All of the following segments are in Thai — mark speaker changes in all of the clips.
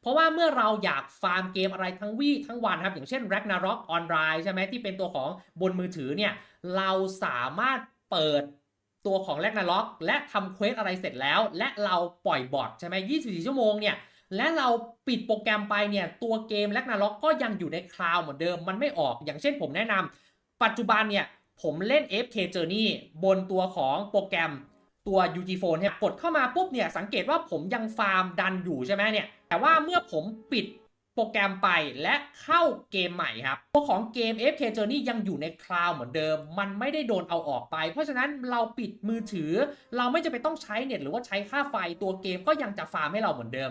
Speaker 1: เพราะว่าเมื่อเราอยากฟาร์มเกมอะไรทั้งวี่ทั้งวันครับ อย่างเช่น Ragnarok Online ใช่ไหมที่เป็นตัวของบนมือถือเนี่ยเราสามารถเปิดตัวของ Ragnarok และทำเควสอะไรเสร็จแล้ว และเราปล่อยบอทใช่ไหม24 ชั่วโมงเนี่ยและเราปิดโปรแกรมไปเนี่ยตัวเกม Ragnarok ก็ยังอยู่ในคลาวด์เหมือนเดิมมันไม่ออก อย่างเช่นผมแนะนำปัจจุบันเนี่ยผมเล่น FK Journey บนตัวของโปรแกรมตัว UG Phone เนี่ยกดเข้ามาปุ๊บเนี่ยสังเกตว่าผมยังฟาร์มดันอยู่ใช่ไหมเนี่ย แต่ว่าเมื่อผมปิดโปรแกรมไปและเข้าเกมใหม่ครับตัวของเกม FK Journey ยังอยู่ในคลาวด์เหมือนเดิม มันไม่ได้โดนเอาออกไป เพราะฉะนั้นเราปิดมือถือ เราไม่จะไปต้องใช้เน็ตหรือว่าใช้ค่าไฟตัวเกมก็ยังจะฟาร์มให้เราเหมือนเดิม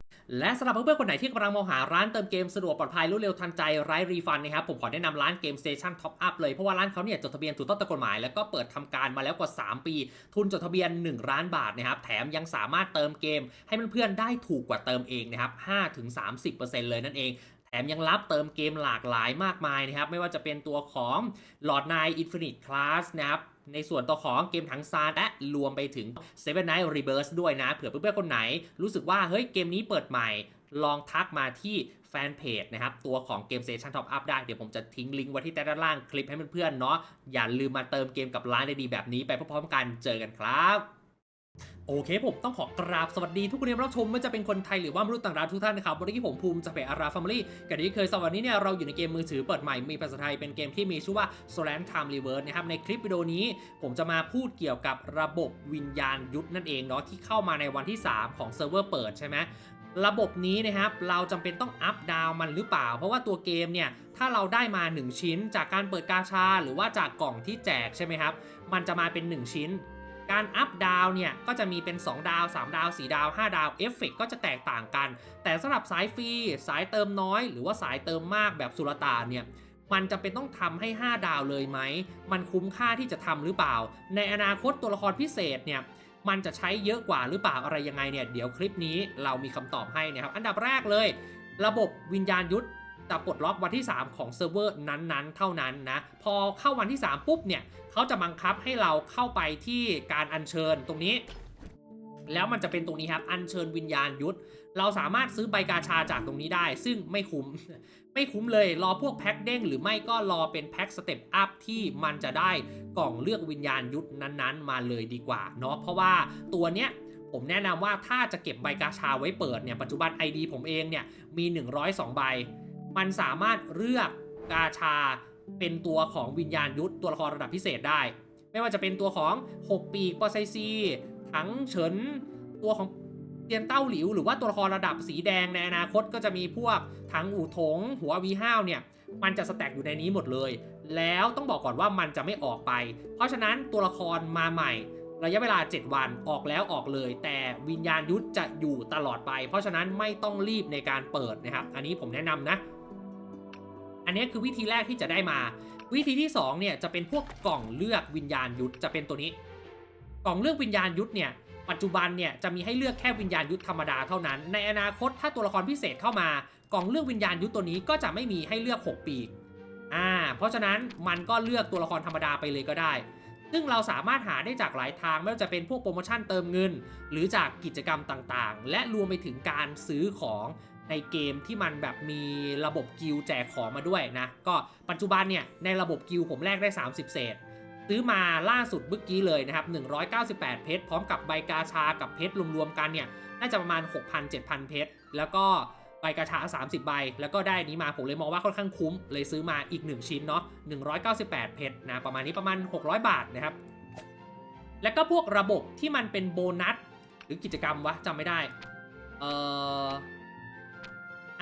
Speaker 1: และสำหรับเพื่อนๆคนไหนที่กำลังมองหาร้านเติมเกมสะดวกปลอดภัยรวดเร็วทันใจไร้รีฟันนะครับผมขอแนะนำร้านเกมสเตชันท็อปอัพเลยเพราะว่าร้านเขาเนี่ยจดทะเบียนถูกต้องตามกฎหมาย แล้วก็เปิดทำการมาแล้วกว่า 3 ปี ทุนจดทะเบียน 1 ล้านบาทนะครับแถมยังสามารถเติมเกม ให้เพื่อนๆได้ถูกกว่าเติมเองนะครับ5-30%เลยนั่นเอง แถมยังรับเติมเกมหลากหลายมากมายนะครับ ไม่ว่าจะเป็นตัวของ Lord Knight Infinite Class นะครับในส่วนตัวของเกมถังซานและรวมไปถึง Seven Night Rebirth ด้วยนะ เผื่อเพื่อนๆคนไหน รู้สึกว่า เฮ้ยเกมนี้เปิดใหม่ ลองทักมาที่แฟนเพจนะครับ ตัวของเกม Station Top Up ได้ เดี๋ยวผมจะทิ้งลิงก์ไว้ที่ใต้ด้านล่างคลิปให้เพื่อนๆเนาะอย่าลืมมาเติมเกมกับร้านดีๆแบบนี้ไปพร้อมๆกันเจอกันครับ โอเคผมต้องขอกราบสวัสดีทุกคนที่รับชมไม่ว่าจะเป็นคนไทยหรือว่ามนุษย์ต่างดาวทุกท่านนะครับวันนี้ผมภูมิจากเพจอาราฟามิลี่กันที่เคยสวัสดีเนี่ยเราอยู่ในเกมมือถือเปิดใหม่มีภาษาไทยเป็นเกมที่มีชื่อว่า Solar Time Reverse นะครับในคลิปวิดีโอนี้ ผมจะมาพูดเกี่ยวกับระบบวิญญาณยุทธนั่นเองเนาะที่เข้ามาในวันที่ 3 ของเซิร์ฟเวอร์เปิดใช่ไหมระบบนี้นะครับเราจำเป็นต้องอัพดาวมันหรือเปล่า เพราะว่าตัวเกมเนี่ยถ้าเราได้มา 1 ชิ้นจากการเปิดกาชา หรือว่าจากกล่องที่แจกใช่ไหมครับมันจะมาเป็น 1 ชิ้น การอัพดาวเนี่ยก็จะมีเป็น 2 ดาว 3 ดาว 4 ดาว 5 ดาวเอฟเฟกก็จะแตกต่างกัน แต่สำหรับสายฟรีสายเติมน้อย หรือว่าสายเติมมากแบบสุลต่านเนี่ยมันจะเป็นต้องทำให้ 5 ดาวเลยไหม มันคุ้มค่าที่จะทำหรือเปล่า ในอนาคตตัวละครพิเศษเนี่ยมันจะใช้เยอะกว่าหรือเปล่าอะไรยังไงเนี่ยเดี๋ยวคลิปนี้เรามีคำตอบให้นะครับอันดับแรกเลย ระบบวิญญาณยุทธ จะปลดล็อกวันที่ 3 ของเซิร์ฟเวอร์นั้นๆ เท่านั้นนะ พอเข้าวันที่ 3 ปุ๊บเนี่ยเขาจะบังคับให้เราเข้าไปที่การอัญเชิญตรงนี้ แล้วมันจะเป็นตรงนี้ครับ อัญเชิญวิญญาณยุทธ เราสามารถซื้อใบกาชาจากตรงนี้ได้ ซึ่งไม่คุ้ม ไม่คุ้มเลย รอพวกแพ็คเด้งหรือไม่ก็รอเป็นแพ็คสเต็ปอัพที่มันจะได้กล่องเลือกวิญญาณยุทธนั้นๆ มาเลยดีกว่าเนาะ เพราะว่าตัวเนี้ยผมแนะนำว่าถ้าจะเก็บใบกาชาไว้เปิดเนี่ย ปัจจุบัน ID ผมเองเนี่ยมี 102 ใบ มันสามารถเลือกกาชาเป็นตัวของวิญญาณยุทธตัวละครระดับพิเศษได้ ไม่ว่าจะเป็นตัวของ 6 ปีกปอไซซีถังเฉิน ตัวของเตียนเต้าหลิว หรือว่าตัวละครระดับสีแดงในอนาคตก็จะมีพวกถังอู่ถง หัววีห้าวเนี่ย มันจะสแต็กอยู่ในนี้หมดเลย แล้วต้องบอกก่อนว่ามันจะไม่ออกไป เพราะฉะนั้นตัวละครมาใหม่ระยะเวลา 7 วันออกแล้วออกเลย แต่วิญญาณยุทธจะอยู่ตลอดไป เพราะฉะนั้นไม่ต้องรีบในการเปิดนะครับ อันนี้ผมแนะนำนะ อันนี้คือวิธีแรกที่จะได้มา วิธีที่2เนี่ยจะเป็นพวกกล่องเลือกวิญญาณยุทธจะเป็นตัวนี้ กล่องเลือกวิญญาณยุทธเนี่ยปัจจุบันเนี่ยจะมีให้เลือกแค่วิญญาณยุทธธรรมดาเท่านั้น ในอนาคตถ้าตัวละครพิเศษเข้ามากล่องเลือกวิญญาณยุทธตัวนี้ก็จะไม่มีให้เลือก 6 ปีอ่าเพราะฉะนั้นมันก็เลือกตัวละครธรรมดาไปเลยก็ได้ ซึ่งเราสามารถหาได้จากหลายทางไม่ว่าจะเป็นพวกโปรโมชั่นเติมเงิน หรือจากกิจกรรมต่างๆ และรวมไปถึงการซื้อของ ในเกมที่มันแบบมีระบบกิลแจกของมาด้วยนะ ก็ปัจจุบันเนี่ยในระบบกิลผมแลกได้ 30 เศษ ซื้อมาล่าสุดเมื่อกี้เลยนะครับ 198 เพชรพร้อมกับใบกาชากับเพชรรวมๆกันเนี่ยน่าจะประมาณ 6,000-7,000 เพชรแล้วก็ใบกาชา30 ใบ แล้วก็ได้นนี้มาผมเลยมองว่าค่อนข้างคุ้ม เลยซื้อมาอีก 1 ชิ้นเนาะ 198 เพชรนะ ประมาณนี้ประมาณ 600 บาทนะครับ แล้วก็พวกระบบที่มันเป็นโบนัส หรือกิจกรรมวะจำไม่ได้ เอ่อ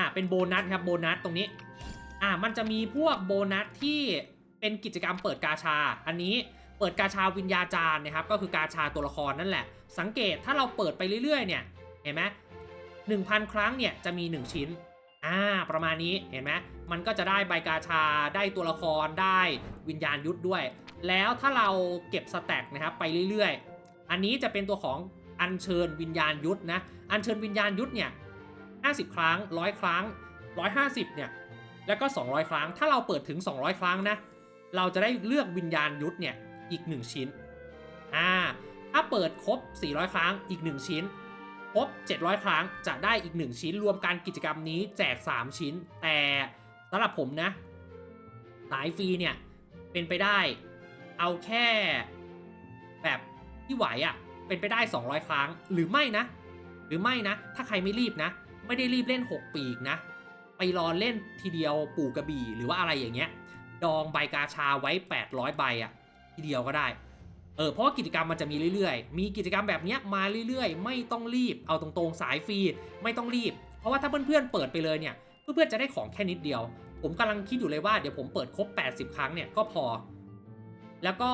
Speaker 1: ะเป็นโบนัสครับโบนัสตรงนี้อ่ามันจะมีพวกโบนัสที่เป็นกิจกรรมเปิดกาชา อันนี้เปิดกาชาวิญญาจารย์นะครับก็คือกาชาตัวละครนั่นแหละ สังเกตถ้าเราเปิดไปเรื่อยๆ เนี่ยเห็นไหมหนึ่งพันครั้งเนี่ยจะมี 1 ชิ้นอ่าประมาณนี้เห็นไหมมันก็จะได้ใบกาชาได้ตัวละครได้วิญญาณยุทธด้วย แล้วถ้าเราเก็บสแต็กนะครับไปเรื่อยๆ อันนี้จะเป็นตัวของอัญเชิญวิญญาณยุทธนะอัญเชิญวิญญาณยุทธเนี่ย 50 ครั้ง 100 ครั้ง 150 เนี่ย แล้วก็ 200 ครั้ง ถ้าเราเปิดถึง 200 ครั้งนะ เราจะได้เลือกวิญญาณยุทธเนี่ยอีก 1 ชิ้น อ่า ถ้าเปิดครบ 400 ครั้งอีก 1 ชิ้น ครบ 700 ครั้งจะได้อีก 1 ชิ้น รวมกันกิจกรรมนี้แจก 3 ชิ้น แต่สำหรับผมนะ สายฟรีเนี่ยเป็นไปได้ เอาแค่แบบที่ไหวอะ่ะ เป็นไปได้ 200 ครั้ง หรือไม่นะ หรือไม่นะ ถ้าใครไม่รีบนะ ไม่ได้รีบเล่น 6 ปีกนะ ไปรอเล่นทีเดียวปู่กระบี่หรือว่าอะไรอย่างเงี้ย ดองใบกาชาไว้ 800 ใบอะทีเดียวก็ได้ เออเพราะกิจกรรมมันจะมีเรื่อยๆ มีกิจกรรมแบบเนี้ยมาเรื่อยๆ ไม่ต้องรีบ เอาตรงๆ สายฟรีไม่ต้องรีบ เพราะว่าถ้าเพื่อนๆเปิดไปเลยเนี่ย เพื่อนๆจะได้ของแค่นิดเดียว ผมกำลังคิดอยู่เลยว่าเดี๋ยวผมเปิดครบ 80 ครั้งเนี่ยก็พอ แล้วก็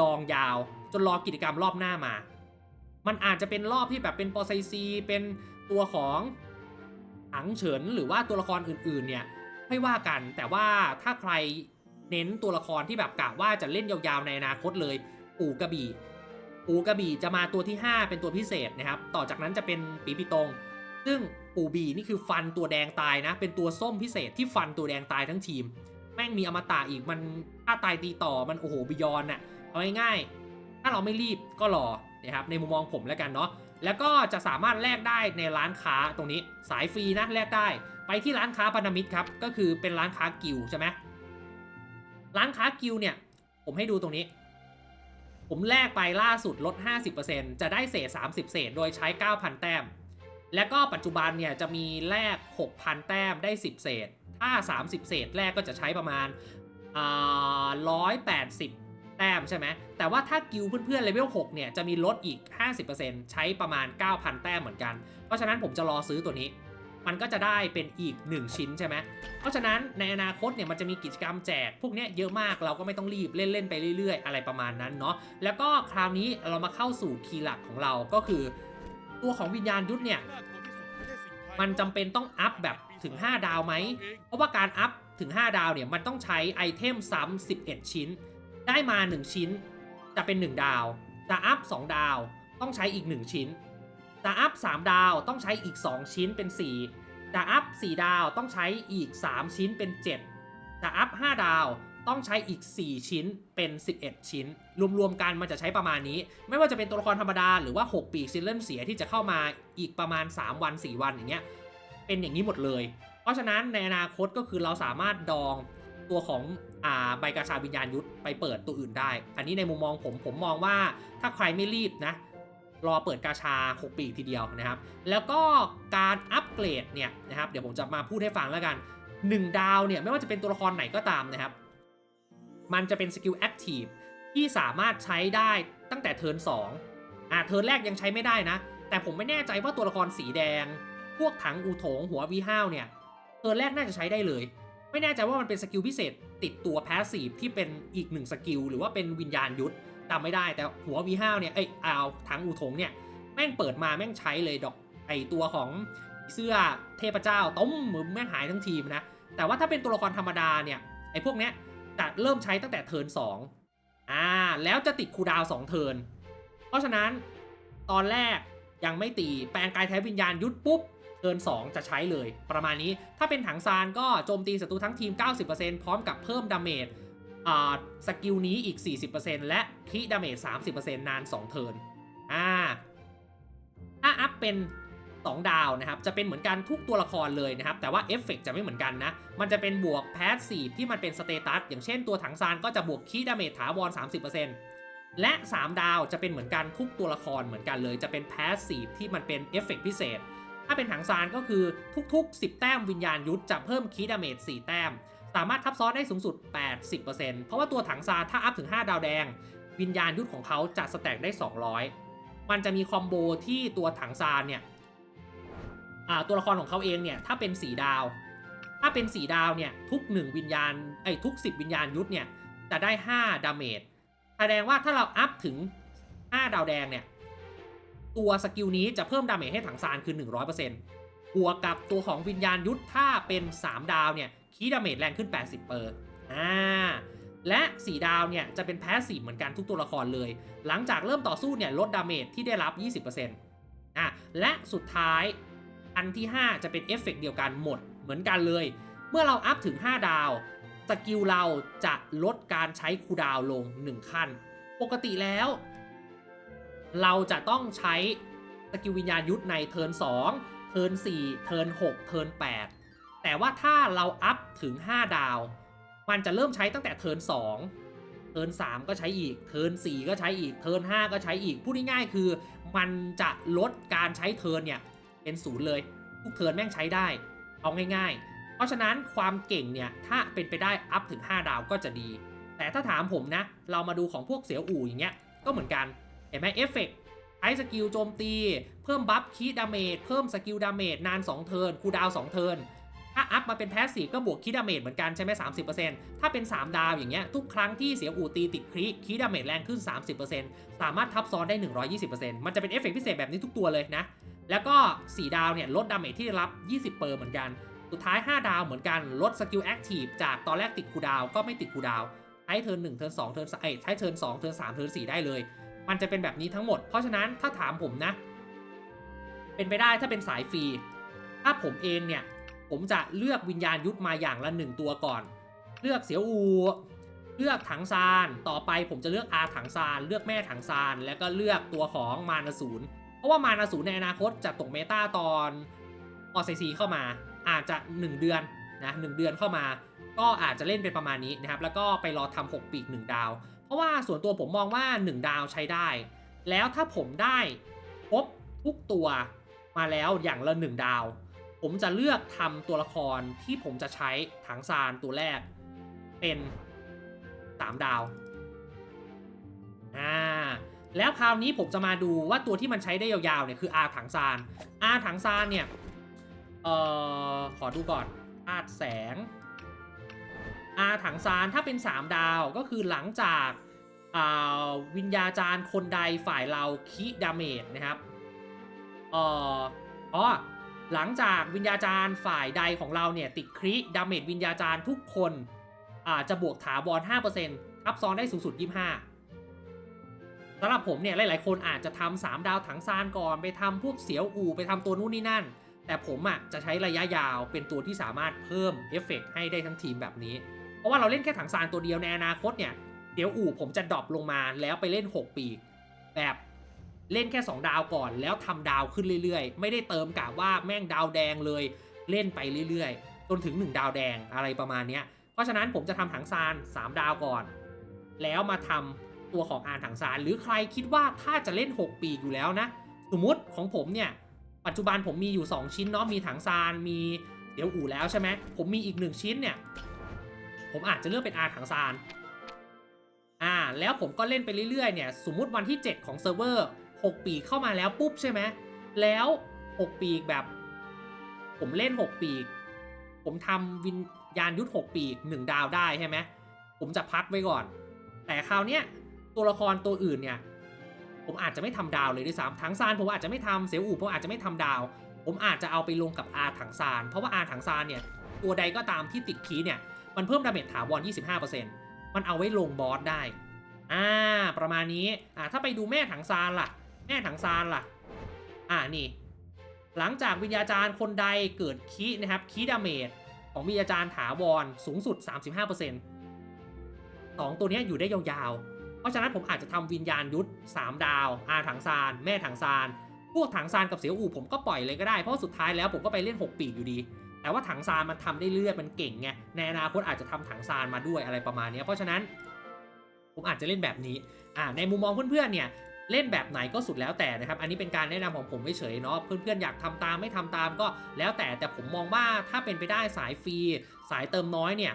Speaker 1: ดองยาวจนรอกิจกรรมรอบหน้ามา มันอาจจะเป็นรอบที่แบบเป็นปอไซซี เป็นตัวของ อังเฉินหรือว่าตัวละครอื่นๆเนี่ยไม่ว่ากันแต่ว่าถ้าใครเน้นตัวละครที่แบบกะว่าจะเล่นยาวๆในอนาคตเลยปู่กระบี่ปู่กระบี่จะมาตัวที่ 5 เป็นตัวพิเศษนะครับต่อจากนั้นจะเป็นปีปิตง ซึ่งปู่บีนี่คือฟันตัวแดงตายนะ เป็นตัวส้มพิเศษที่ฟันตัวแดงตายทั้งทีม แม่งมีอมตะอีกมันถ้าตายตีต่อมันโอ้โหบิยอนน่ะเอาง่ายๆ ถ้าเราไม่รีบก็รอนะครับในมุมมองผมแล้วกันเนาะแล้วก็จะสามารถแลกได้ในร้านค้าตรงนี้สายฟรีนะแลกได้ ไปที่ร้านค้าพันธมิตรครับก็คือเป็นร้านค้ากิลใช่ไหมร้านค้ากิลเนี่ยผมให้ดูตรงนี้ ผมแลกไปล่าสุดลด 50%จะได้เศษ 30 เศษ โดยใช้ 9,000 แต้ม แล้วก็ปัจจุบันเนี่ยจะมีแลก 6,000 แต้มได้ 10 เศษ ถ้า 30 เศษแรกก็จะใช้ประมาณ180 แต้มใช่ไหม แต่ว่าถ้ากิลเพื่อนๆเลเวล6เนี่ยจะมีลดอีก 50%ใช้ประมาณ 9,000 แต้มเหมือนกัน เพราะฉะนั้นผมจะรอซื้อตัวนี้ มันก็จะได้เป็นอีก 1 ชิ้นใช่ไหม เพราะฉะนั้นในอนาคตเนี่ยมันจะมีกิจกรรมแจก พวกเนี้ยเยอะมากเราก็ไม่ต้องรีบเล่นๆไปเรื่อยๆ อะไรประมาณนั้นเนาะ แล้วก็คราวนี้เรามาเข้าสู่คีย์หลักของเราก็คือ ตัวของวิญญาณยุทธเนี่ยมันจำเป็นต้องอัพแบบถึง 5 ดาวไหม เพราะว่าการอัพถึง 5 ดาวเนี่ยมันต้องใช้ไอเทมซ้ำ11 ชิ้น ได้มา 1 ชิ้น จะเป็น 1 ดาว จะอัพ 2 ดาว ต้องใช้อีก 1 ชิ้น จะอัพ 3 ดาว ต้องใช้อีก 2 ชิ้นเป็น 4 จะอัพ 4 ดาว ต้องใช้อีก 3 ชิ้นเป็น 7 จะอัพ 5 ดาว ต้องใช้อีก 4 ชิ้นเป็น 11 ชิ้น รวมๆกันมันจะใช้ประมาณนี้ ไม่ว่าจะเป็นตัวละครธรรมดา หรือว่า 6 ปีซิลเลนเสียที่จะเข้ามาอีกประมาณ 3 วัน 4 วันอย่างเงี้ย เป็นอย่างนี้หมดเลย เพราะฉะนั้นในอนาคตก็คือเราสามารถดองตัวของ อ่าใบกาชาวิญญาณยุทธไปเปิดตัวอื่นได้ อันนี้ในมุมมองผมผมมองว่าถ้าใครไม่รีบนะรอเปิดกาชา 6 ปีทีเดียวนะครับ แล้วก็การอัปเกรดเนี่ยนะครับเดี๋ยวผมจะมาพูดให้ฟังแล้วกัน 1 ดาวเนี่ยไม่ว่าจะเป็นตัวละครไหนก็ตามนะครับ มันจะเป็นสกิลแอคทีฟที่สามารถใช้ได้ตั้งแต่เทิร์น2อ่าเทิร์นแรกยังใช้ไม่ได้นะ แต่ผมไม่แน่ใจว่าตัวละครสีแดง พวกถังอูโถงหัววีห้าวเนี่ยเทิร์นแรกน่าจะใช้ได้เลย ไม่แน่ใจว่ามันเป็นสกิลพิเศษ ติดตัวแพสซีฟที่เป็นอีกหนึ่งสกิลหรือว่าเป็นวิญญาณยุทธจำไม่ได้แต่หัววีห้าวเนี่ยเอ้ยเอาถังอูโถงเนี่ยแม่งเปิดมาแม่งใช้เลยดอกไอตัวของเสื้อเทพเจ้าต้มมือแม่งหายทั้งทีมนะ แต่ว่าถ้าเป็นตัวละครธรรมดาเนี่ยไอพวกเนี้ยจะเริ่มใช้ตั้งแต่เทิร์น2อ่าแล้วจะติดคูดาวน์2เทิร์นเพราะฉะนั้นตอนแรกยังไม่ตีแปลงกายแท้วิญญาณยุดปุ๊บ เทิน 2 จะใช้เลยประมาณนี้ ถ้าเป็นถังซานก็โจมตีศัตรูทั้งทีม 90%พร้อมกับเพิ่มดาเมจอ่าสกิลนี้อีก 40%และคิดาเมจ30%นาน 2 เทิร์นอ่าถ้าอัพเป็น 2 ดาวนะครับ จะเป็นเหมือนกันทุกตัวละครเลยนะครับ แต่ว่าเอฟเฟกจะไม่เหมือนกันนะ มันจะเป็นบวกแพสซีฟที่มันเป็นสเตตัส อย่างเช่นตัวถังซานก็จะบวกคีดาเมจถาวร 30%และ 3 ดาวจะเป็นเหมือนกันทุกตัวละครเหมือนกันเลย จะเป็นแพสซีฟที่มันเป็นเอฟเฟกพิเศษ ถ้าเป็นถังซานก็คือทุกๆ 10 แต้มวิญญาณยุทธจะเพิ่มคีดาเมจ4แต้ม สามารถทับซ้อนได้สูงสุด 80%เพราะว่าตัวถังซานถ้าอัพถึง 5 ดาวแดง วิญญาณยุทธของเขาจะสแต็กได้ 200 มันจะมีคอมโบที่ตัวถังซานเนี่ยตัวละครของเขาเองเนี่ยถ้าเป็นสีดาว ถ้าเป็นสีดาวเนี่ยทุก 1 วิญญาณไอ้ทุก 10 วิญญาณยุทธเนี่ยจะได้ 5 ดาเมจแสดงว่าถ้าเราอัพถึง 5 ดาวแดงเนี่ย ตัวสกิลนี้จะเพิ่มดาเมจให้ถังซานคือ 100%บวกกับตัวของวิญญาณยุทธถ้าเป็น 3 ดาวเนี่ยคีดาเมจแรงขึ้น 80เปอร์อ่าและ 4 ดาวเนี่ยจะเป็นแพสซีฟเหมือนกันทุกตัวละครเลย หลังจากเริ่มต่อสู้เนี่ยลดดาเมจที่ได้รับ 20%อะและสุดท้ายอันที่ 5 จะเป็นเอฟเฟกต์เดียวกันหมดเหมือนกันเลย เมื่อเราอัพถึง 5 ดาวสกิลเราจะลดการใช้คูดาวน์ลง 1 ขั้น ปกติแล้ว เราจะต้องใช้สกิลวิญญาณยุทธในเทิร์น2เทิร์น4เทิร์น6เทิร์น8แต่ว่าถ้าเราอัพถึง 5 ดาว มันจะเริ่มใช้ตั้งแต่เทิร์น2เทิร์น3ก็ใช้อีก เทิร์น4ก็ใช้อีก เทิร์น5ก็ใช้อีก พูดง่ายๆคือ มันจะลดการใช้เทิร์นเนี่ยเป็นศูนย์เลย ทุกเทิร์นแม่งใช้ได้ เอาง่าย ๆ เพราะฉะนั้นความเก่งเนี่ยถ้าเป็นไปได้อัพถึง 5 ดาวก็จะดี แต่ถ้าถามผมนะ เรามาดูของพวกเสียวอู่อย่างเงี้ย ก็เหมือนกัน เห็นไหมเอฟเฟกต์ใช้สกิลโจมตี เพิ่มบัฟคีดาเมจเพิ่มสกิลดาเมจนาน 2 เทิร์นคูดาว2เทิร์นถ้าอัพมาเป็นแพสซีฟก็บวกคีดาเมจเหมือนกันใช่ไหม30%ถ้าเป็น 3 ดาวอย่างเงี้ยทุกครั้งที่เสียอูตีติดคลิคีดาเมจแรงขึ้น 30%สามารถทับซ้อนได้ 120%มันจะเป็นเอฟเฟกต์พิเศษแบบนี้ทุกตัวเลยนะ แล้วก็ 4 ดาวเนี่ยลดดาเมจที่ได้รับ 20เปอร์เหมือนกัน สุดท้าย 5 ดาวเหมือนกันลดสกิลแอคทีฟจากตอนแรกติดคูดาวก็ไม่ติดคูดาวใช้เทิร์น1เทิร์น2เทิร์นเอ้ใช้เทิร์น2เทิร์น3เทิร์น4ได้เลย มันจะเป็นแบบนี้ทั้งหมด เพราะฉะนั้นถ้าถามผมนะ เป็นไปได้ถ้าเป็นสายฟรี ถ้าผมเองเนี่ย ผมจะเลือกวิญญาณยุทธมาอย่างละหนึ่งตัวก่อน เลือกเสียวอู เลือกถังซาน ต่อไปผมจะเลือกอาถังซาน เลือกแม่ถังซาน แล้วก็เลือกตัวของมานสูรเพราะว่ามานสูรในอนาคตจะตกเมตาตอนออซซีเข้ามา อาจจะ 1 เดือนนะหเดือนเข้ามา ก็อาจจะเล่นเป็นประมาณนี้นะครับ แล้วก็ไปรอทำ6ปีก 1 ดาว เพราะว่าส่วนตัวผมมองว่า 1 ดาวใช้ได้ แล้วถ้าผมได้ครบทุกตัวมาแล้วอย่างละ 1 ดาว ผมจะเลือกทำตัวละครที่ผมจะใช้ถังซานตัวแรก เป็น 3 ดาวอ่าแล้วคราวนี้ผมจะมาดูว่าตัวที่มันใช้ได้ยาวๆเนี่ยคืออาถังซานอาถังซานเนี่ยเอ่อขอดูก่อนอาดแสง อาถังซานถ้าเป็น 3 ดาวก็คือหลังจากาวิญญาจารย์คนใดฝ่ายเราคิดาเมจนะครับเอ่ออ๋อหลังจากวิญญาจารย์ฝ่ายใดของเราเนี่ยติดคริดาเมจวิญญาจารย์ทุกคนอาจจะบวกถาวร5%ทับซ้อนได้สูงสุด 25สำหรับผมเนี่ยหลาย ๆ คนอาจจะทำ3ดาวถังซานก่อนไปทำพวกเสียวอู่ไปทำตัวนู่นนี่นั่น แต่ผมอะจะใช้ระยะยาวเป็นตัวที่สามารถเพิ่มเอฟเฟกต์ให้ได้ทั้งทีมแบบนี้ เพราะว่าเราเล่นแค่ถังซานตัวเดียวในอนาคตเนี่ย เดี๋ยวอู่ผมจะดรอปลงมาแล้วไปเล่น 6 ปี แบบเล่นแค่ 2 ดาวก่อน แล้วทำดาวขึ้นเรื่อยๆ ไม่ได้เติมกะว่าแม่งดาวแดงเลยเล่นไปเรื่อยๆ จนถึง 1 ดาวแดงอะไรประมาณเนี้ยเพราะฉะนั้นผมจะทำถังซาน 3 ดาวก่อน แล้วมาทำตัวของอานถังซาน หรือใครคิดว่าถ้าจะเล่น 6 ปีอยู่แล้วนะ สมมติของผมเนี่ยปัจจุบันผมมีอยู่ 2 ชิ้นเนาะมีถังซานมีเดี๋ยวอู่แล้วใช่ไหมผมมีอีก 1 ชิ้นเนี่ย ผมอาจจะเลือกเป็นอาถังซานอ่าแล้วผมก็เล่นไปเรื่อยๆเนี่ยสมมุติวันที่ 7 ของเซิร์ฟเวอร์ 6 ปีเข้ามาแล้วปุ๊บใช่ไหมแล้ว 6 ปีแบบ ผมเล่น 6 ปีผมทำวิญญาณยุทธ6ปี1ดาวได้ใช่ไหมผมจะพักไว้ก่อน แต่คราวเนี้ยตัวละครตัวอื่นเนี่ยผมอาจจะไม่ทำดาวเลยด้วยซ้ำถังซานผมอาจจะไม่ทำเสียวอู่ผมอาจจะไม่ทำดาว ผมอาจจะเอาไปลงกับอาถังซานเพราะว่าอาถังซานเนี่ยตัวใดก็ตามที่ติดคีเนี่ย มันเพิ่มดาเมจถาวร 25%มันเอาไว้ลงบอสได้ อ่า ประมาณนี้ อ่า ถ้าไปดูแม่ถังซานล่ะ แม่ถังซานล่ะ อ่า นี่ หลังจากวิญญาจารย์คนใดเกิดคีนะครับ คีดาเมจของวิญญาจารย์ถาวรสูงสุด 35%สองตัวนี้อยู่ได้ยาวๆ เพราะฉะนั้นผมอาจจะทำวิญญาณยุทธ3ดาว อาถังซาน แม่ถังซาน พวกถังซานกับเสียวอูผมก็ปล่อยเลยก็ได้ เพราะสุดท้ายแล้วผมก็ไปเล่น 6 ปีอยู่ดี แต่ว่าถังซานมันทำได้เรื่อยมันเก่งไงในอนาคตอาจจะทำถังซานมาด้วยอะไรประมาณนี้เพราะฉะนั้นผมอาจจะเล่นแบบนี้อ่าในมุมมองเพื่อนๆเนี่ยเล่นแบบไหนก็สุดแล้วแต่นะครับ อันนี้เป็นการแนะนำของผมไม่เฉยๆเนาะ เพื่อนๆอยากทำตามไม่ทำตามก็แล้วแต่ แต่ผมมองว่าถ้าเป็นไปได้สายฟรี สายเติมน้อยเนี่ย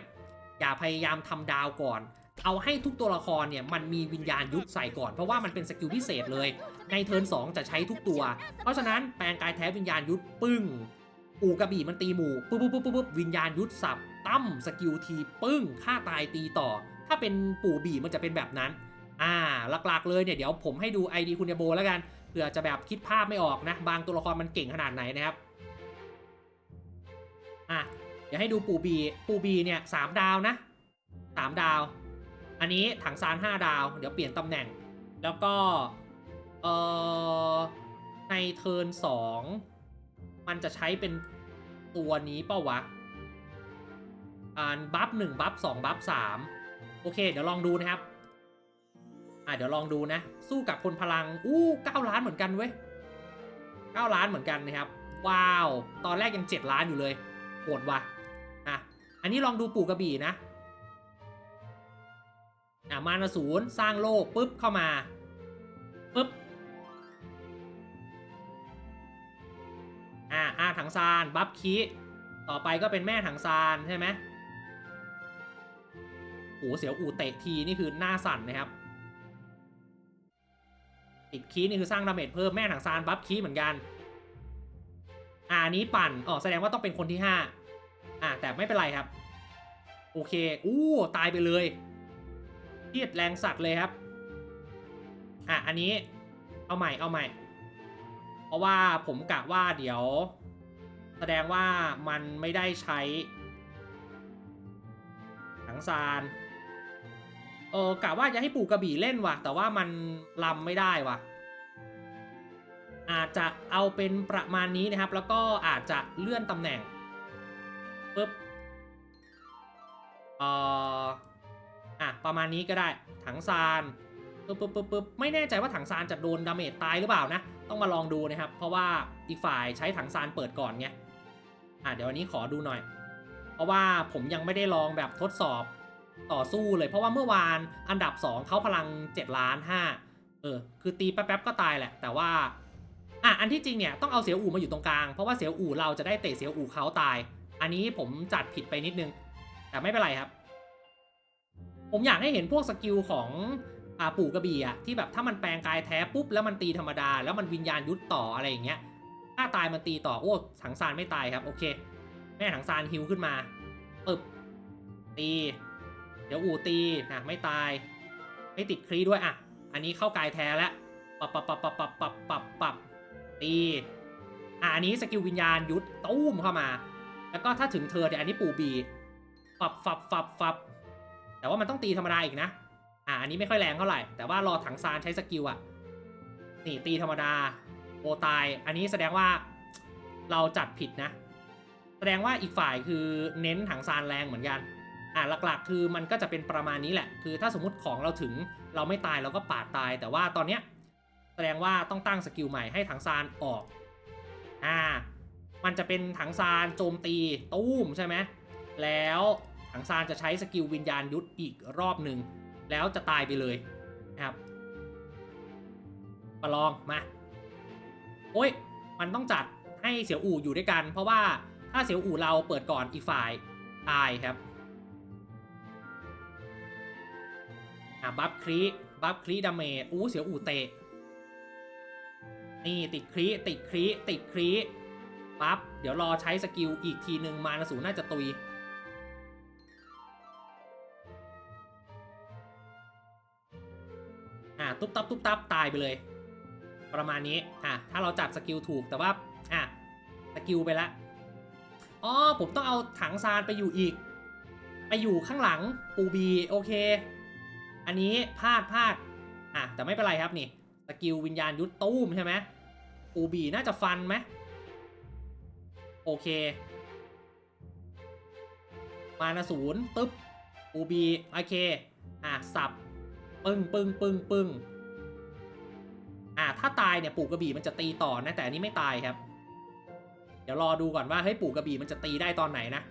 Speaker 1: อย่าพยายามทำดาวก่อน เอาให้ทุกตัวละครเนี่ยมันมีวิญญาณยุทธใส่ก่อน เพราะว่ามันเป็นสกิลพิเศษเลย ในเทิร์น2จะใช้ทุกตัว เพราะฉะนั้นแปลงกายแท้วิญญาณยุทธปึ้ง ปูกระบี่มันตีหมู่ปุ๊บปุ๊บปุ๊บปุ๊บวิญญาณยุทธสับตั้มสกิลทีปึ้งฆ่าตายตีต่อ ถ้าเป็นปู่บี่มันจะเป็นแบบนั้น อ่าหลักๆเลยเนี่ยเดี๋ยวผมให้ดู ID คุณยาโบแล้วกันเผื่อจะแบบคิดภาพไม่ออกนะ บางตัวละครมันเก่งขนาดไหนนะครับอะเดี๋ยวให้ดูปู่บีปู่บีเนี่ยสามดาวนะสามดาว อันนี้ถังซานห้าดาว เดี๋ยวเปลี่ยนตำแหน่ง แล้วก็เอ่อในเทิร์นสอง มันจะใช้เป็นตัวนี้เป้าวะอ่านบัฟหนึ่งบัฟสองบัฟสามโอเค เดี๋ยวลองดูนะครับ อะเดี๋ยวลองดูนะ สู้กับคนพลัง อู้เก้าล้านเหมือนกันเว้ยเก้าล้านเหมือนกันนะครับ ว้าว ตอนแรกยังเจ็ดล้านอยู่เลยโหดว่ะอะอันนี้ลองดูปู่กระบี่นะอะมานศูนย์สร้างโลกปุ๊บเข้ามา ถังซานบัฟคีต่อไปก็เป็นแม่ถังซานใช่ไหมโอ้เสียวอูเตะทีนี่คือหน้าสั่นนะครับติดคีนี่คือสร้างดาเมจเพิ่มแม่ถังซานบัฟคีเหมือนกันอ่าอันนี้ปั่นอ๋อแสดงว่าต้องเป็นคนที่ห้าอ่าแต่ไม่เป็นไรครับ โอเคอู้ตายไปเลยเครียดแรงสัตว์เลยครับ อะอันนี้เอาใหม่เอาใหม่ เพราะว่าผมกะว่าเดี๋ยว แสดงว่ามันไม่ได้ใช้ถังซานเออกะว่าจะให้ปู่กระบี่เล่นว่ะ แต่ว่ามันลำไม่ได้ว่ะ อาจจะเอาเป็นประมาณนี้นะครับ แล้วก็อาจจะเลื่อนตำแหน่งปึ๊บเอ่ออะประมาณนี้ก็ได้ถังซานปึ๊บปึ๊บปึ๊บปึ๊บไม่แน่ใจว่าถังซานจะโดนดาเมจตายหรือเปล่านะ ต้องมาลองดูนะครับ เพราะว่าอีกฝ่ายใช้ถังซานเปิดก่อนไงอะเดี๋ยวอันนี้ขอดูหน่อย เพราะว่าผมยังไม่ได้ลองแบบทดสอบต่อสู้เลย เพราะว่าเมื่อวานอันดับ 2เขาพลัง7ล้าน5เออคือตีแป๊บๆก็ตายแหละ แต่ว่าอะอันที่จริงเนี่ยต้องเอาเสียวอู่มาอยู่ตรงกลาง เพราะว่าเสียวอู่เราจะได้เตะเสียวอู่เขาตาย อันนี้ผมจัดผิดไปนิดนึง แต่ไม่เป็นไรครับ ผมอยากให้เห็นพวกสกิลของ อาปู่กระบี่อะที่แบบถ้ามันแปลงกายแท้ปุ๊บแล้วมันตีธรรมดา แล้วมันวิญญาณยุทธต่ออะไรอย่างเงี้ยถ้าตายมันตีต่อโอ้ถังซานไม่ตายครับโอเค แม่ถังซานฮิวขึ้นมาปึ๊บตี เดี๋ยวอู่ตีนะไม่ตาย ไม่ติดครีด้วยอะ อันนี้เข้ากายแท้แล้วปับปับปับปับปับปับปับปับตีอะอันนี้สกิลวิญญาณยุทธตุ้มเข้ามา แล้วก็ถ้าถึงเธอเนี่ยอันนี้ปู่บีปับฟับฟับฟับแต่ว่ามันต้องตีธรรมดาอีกนะ อะอันนี้ไม่ค่อยแรงเท่าไหร่ แต่ว่ารอถังซานใช้สกิลอะนี่ตีธรรมดาโอตาย อันนี้แสดงว่าเราจัดผิดนะ แสดงว่าอีกฝ่ายคือเน้นถังซานแรงเหมือนกัน อะหลักๆ คือมันก็จะเป็นประมาณนี้แหละ คือถ้าสมมติของเราถึงเราไม่ตายเราก็ปาดตาย แต่ว่าตอนเนี้ยแสดงว่าต้องตั้งสกิลใหม่ให้ถังซานออก อ่า มันจะเป็นถังซานโจมตีตู้มใช่ไหม แล้วถังซานจะใช้สกิลวิญญาณยุทธอีกรอบหนึ่ง แล้วจะตายไปเลยนะครับมาลองมา โอ้ย มันต้องจัดให้เสี่ยวอู่อยู่ด้วยกัน เพราะว่าถ้าเสี่ยวอู่เราเปิดก่อนอีกฝ่ายตายครับอะบัฟครีบัฟครีดาเมจอู้เสียวอู่เตะนี่ติดครีติดครีติดครีปั๊บเดี๋ยวรอใช้สกิลอีกทีหนึ่งมานสูน่าจะตุย ตุ๊บตับตุ๊บตับตายไปเลย ประมาณนี้อะถ้าเราจัดสกิลถูกแต่ว่าอะสกิลไปล้วอ๋อผมต้องเอาถังซานไปอยู่อีก ไปอยู่ข้างหลังปูบีโอเค อันนี้พลาดพลาดอะแต่ไม่เป็นไรครับนี่สกิลวิญญาณยุทธตู้มใช่ไหมปูบีน่าจะฟันไหมโอเค มานาศูนย์ตึ๊บปูบีโอเคอะสับ ปึ้งปึ้งปึ้งปึ้งอะถ้าตายเนี่ยปู่กระบี่มันจะตีต่อนะแต่อันนี้ไม่ตายครับ เดี๋ยวรอดูก่อนว่าเฮ้ยปู่กระบี่มันจะตีได้ตอนไหนนะ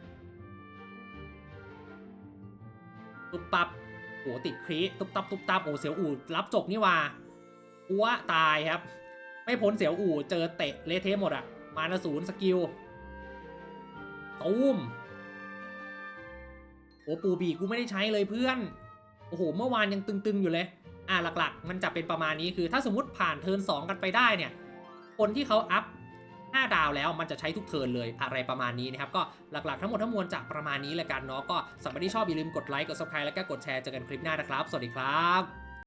Speaker 1: ตุ๊บตับโอ้ติดครีตุ๊บตับตุ๊บตับโอ้เสียวอู่รับจบนี่ว่าอัวตายครับ ไม่พ้นเสียวอู่เจอเตะเลเทหมดอะมานาศูนย์สกิลตูมโอ้ปูบีกูไม่ได้ใช้เลยเพื่อน โอ้โห เมื่อวานยังตึงๆอยู่เลย อ่าหลักๆ มันจะเป็นประมาณนี้คือ ถ้าสมมติผ่านเทิร์น2 กันไปได้เนี่ย คนที่เขาอัพ5ดาวแล้วมันจะใช้ทุกเทิร์นเลยอะไรประมาณนี้นะครับ ก็หลักๆทั้งหมดทั้งมวลจะประมาณนี้เลยกันเนาะก็สำหรับที่ชอบอย่าลืมกดไลค์กดซับสไครต์แล้วก็กดแชร์เจอกันคลิปหน้านะครับ สวัสดีครับ